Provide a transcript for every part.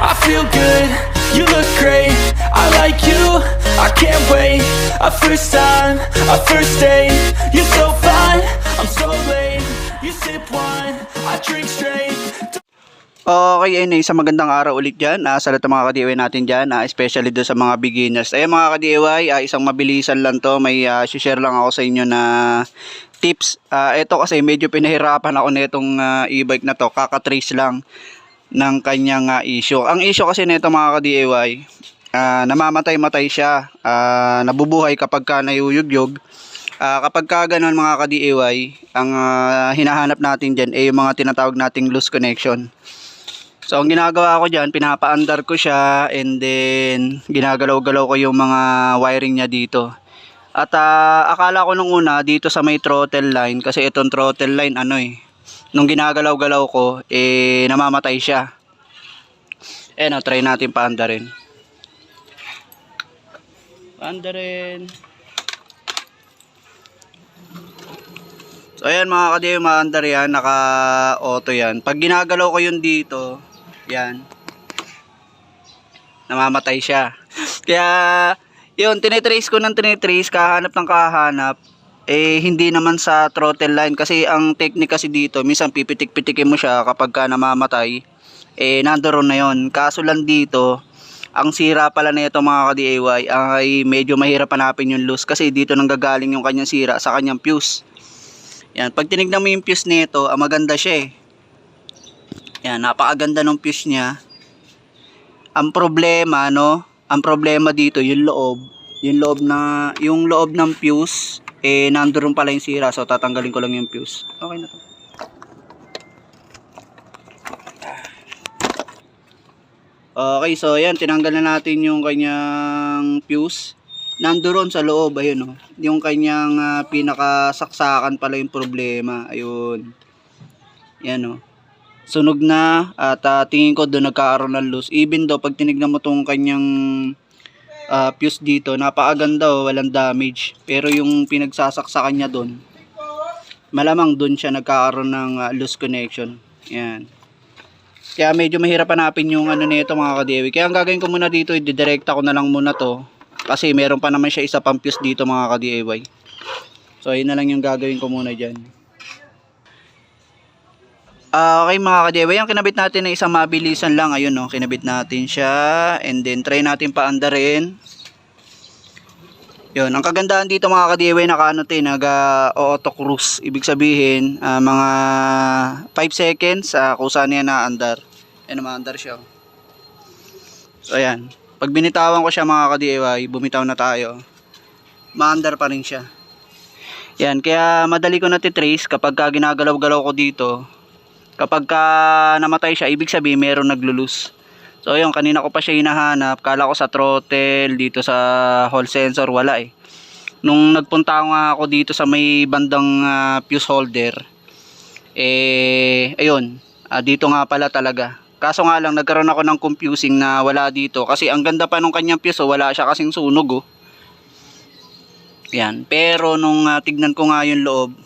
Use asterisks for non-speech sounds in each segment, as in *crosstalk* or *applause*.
I feel good, you look great I like you, I can't wait. A first time, a first date You're so fine, I'm so late. You sip wine, I drink straight. Okay, ayun, isang magandang araw ulit dyan. Ah, sa lahat ng mga ka-DIY natin dyan, ah, especially doon sa mga beginners. Ayun mga ka-DIY, ah, isang mabilisan lang to, may ah, share lang ako sa inyo na tips. Ah, ito kasi medyo pinahirapan ako nitong ah, e-bike na to, kakatrace lang ng kanyang ah, issue. Ang issue kasi nito mga ka-DIY, ah, namamatay-matay siya, ah, nabubuhay kapag ka nayuyugyog. Ah, kapag ka ganun mga ka-DIY, ang ah, hinahanap natin dyan ay yung mga tinatawag nating loose connection. So, ang ginagawa ko dyan, pinapa-under ko siya and then ginagalaw-galaw ko yung mga wiring niya dito. At ah, akala ko nung una dito sa may throttle line kasi itong throttle line ano eh, nung ginagalaw-galaw ko eh namamatay siya. Eh no, try natin pa-underin. Pa-underin. So ayan mga kadiyo, maandar yan, naka-auto yan. Pag ginagalaw ko yun dito, yan, namamatay siya. *laughs* Kaya, yun, tinitrace ko ng tinitrace, kahanap ng kahanap, eh, hindi naman sa throttle line. Kasi ang technique kasi dito, minsan pipitik-pitikin mo siya kapag ka namamatay, eh, nandoon na yun. Kaso lang dito, ang sira pala na ito mga ka-DIY ay medyo mahirap hanapin yung loose kasi dito nanggagaling yung kanyang sira sa kanyang fuse. Yan, pag tinignan mo yung fuse nito, ah, maganda siya eh. Yan, napakaganda ng fuse niya. Ang problema, no? Ang problema dito, yung loob, yung loob na, yung loob ng fuse, eh, nandoon pala yung sira. So, tatanggalin ko lang yung fuse. Okay na to. Okay, so yan, tinanggal na natin yung kanyang fuse. Nandoon sa loob, ayun oh. Yung kanyang ah, pinakasaksakan pala yung problema. Ayun. Yan oh. Sunog na at ah, tingin ko doon nagkakaroon ng loose. Even though pag tinignan mo tong kanyang ah, fuse dito, napakaganda oh, walang damage. Pero yung pinagsasaksakan niya doon, malamang doon siya nagkakaroon ng ah, loose connection. Yan. Kaya medyo mahirap hanapin yung ano nito mga kadewi. Kaya ang gagawin ko muna dito, i-direkta ko na lang muna to. Kasi meron pa naman siya isa pang fuse dito mga ka-DIY. So ayun na lang yung gagawin ko muna dyan. Ah, okay mga ka-DIY, yung kinabit natin na isang mabilisan lang. Ayun no, kinabit natin siya. And then try natin paandarin. Yun, ang kagandahan dito mga ka-DIY naka ano to, eh, naga auto cruise. Ibig sabihin, ah, mga 5 seconds ah, kung saan yan naandar. Yan naman siya. So ayan. Pag binitawan ko siya mga ka-DIY, bumitaw na tayo. Maandar pa rin siya. Yan, kaya madali ko na titrace kapag ka ginagalaw-galaw ko dito. Kapag ka namatay siya, ibig sabihin meron naglulus. So yun, kanina ko pa siya hinahanap. Kala ko sa throttle, dito sa hall sensor, wala eh. Nung nagpunta nga ako dito sa may bandang ah, fuse holder, eh, ayun, ah, dito nga pala talaga. Kaso nga lang, nagkaroon ako ng confusing na wala dito. Kasi ang ganda pa nung kanyang fuse, oh, wala siya kasing sunog oh. Yan. Pero nung ah, tignan ko nga yung loob,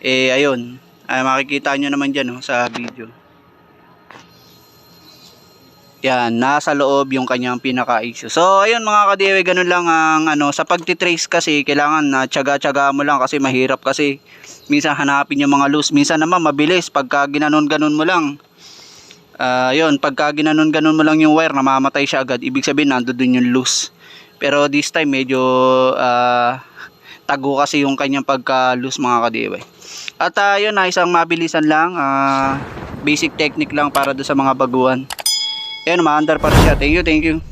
eh ayun, ay makikita nyo naman dyan oh, sa video. Yan, nasa loob yung kanyang pinaka-issue. So, ayun mga ka-DIY, ganun lang ang ano, sa pagtitrace kasi, kailangan na tsaga-tsaga mo lang kasi mahirap kasi minsan hanapin yung mga loose. Minsan naman mabilis, pagka ginanon-ganon mo lang. Ah, yun, pagka ginanon-ganon mo lang yung wire, namamatay siya agad. Ibig sabihin, nando dun yung loose. Pero this time, medyo ah, tago kasi yung kanyang pagka-loose mga ka-DIY. At ah, yun na, isang mabilisan lang, ah, basic technique lang para do sa mga baguhan. Ayan, maandar pa rin siya. Thank you, thank you.